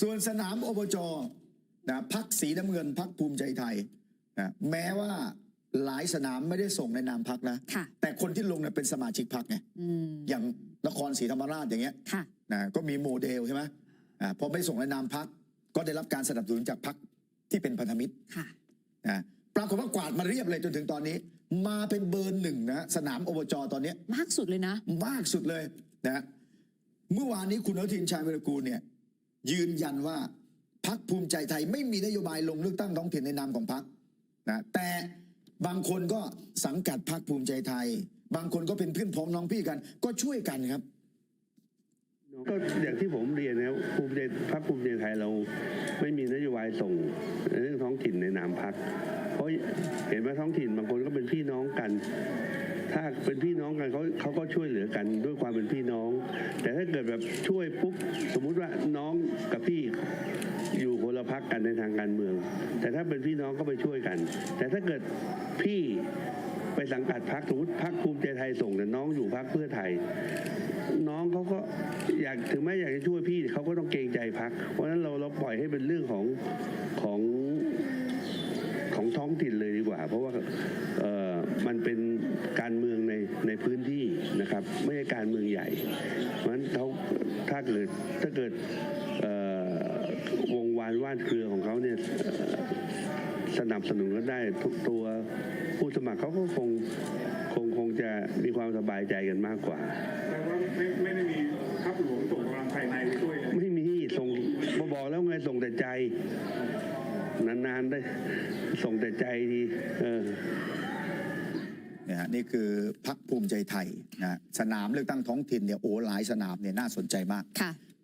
ส่วนสนามอบจนะพักสีน้ำเงินพักภูมิใจไทยนะแม้ว่าหลายสนามไม่ได้ส่งในนามพักนะค่ะแต่คนที่ลงเนี่ยเป็นสมาชิกพักไงอืมอย่างนครศรีธรรมราชอย่างเงี้ยค่ะนะก็มีโมเดลใช่ไหมอ่าพอไม่ส่งในนามพักก็ได้รับการสนับสนุนจากพักที่เป็นพันธมิตรค่ะนะปรากฏว่ากวาดมาเรียบเลยจนถึงตอนนี้ มาเป็นเบอร์หนึ่งนะสนามอบจตอนเนี้ยมากสุดเลยนะ มากสุดเลยนะเมื่อวานนี้คุณอนุทินชาญวิรกูลเนี่ย ยืนยันว่าพักภูมิใจไทยไม่มีนโยบายลงเลือกตั้งท้องถิ่นในนามของพักนะแต่บางคนก็สังกัดพักภูมิใจไทย บางคนก็เป็นเพื่อนพ้องน้องพี่กัน ก็ช่วยกันครับก็อย่างที่ผมเรียนนะครับภูมิใจพรรคภูมิใจไทยเราไม่มีนโยบายส่งเรื่องท้องถิ่นในนามพักเพราะเห็นว่าท้องถิ่นบางคนก็เป็นพี่น้องกัน ถ้าเป็นพี่น้องกันเขาเขาก็ช่วยเหลือกันด้วยความเป็นพี่น้อง แต่ถ้าเกิดแบบช่วยปุ๊บสมมุติว่าน้องกับพี่อยู่คนละพักกันในทางการเมือง แต่ถ้าเป็นพี่น้องก็ไปช่วยกัน แต่ถ้าเกิดพี่ไปสังกัดพักสมมติพักภูมิใจไทยส่งแต่น้องอยู่พักเพื่อไทย น้องเขาก็อยากถึงแม้อยากจะช่วยพี่เขาก็ต้องเกรงใจพักเพราะฉะนั้นเราเราปล่อยให้เป็นเรื่องของของของท้องถิ่นเลยดีกว่า เพราะว่าเออมันเป็น การเมืองในในพื้นที่นะครับ ไม่ใช่การเมืองใหญ่ เพราะฉะนั้นเขาถ้าเกิดถ้าเกิดเอ่อวงวานว่านเครือของเขาเนี่ยเอ่อสนับสนุนก็ได้ทุกตัวผู้สมัครเขาก็คงคงคงจะมีความสบายใจกันมากกว่าแปลว่าไม่ไม่ได้มีทัพหลวงส่งกำลังภายในไปช่วยเลยไม่มีส่งมาบอกแล้วไงส่งแต่ใจ นานๆได้ส่งแต่ใจดีเออเนี่คือพักภูมิใจไทยนะสนามเลือกตั้งท้องถิ่นเนี่ยโอ้หลายสนามเนี่ยน่าสนใจมากค่ะ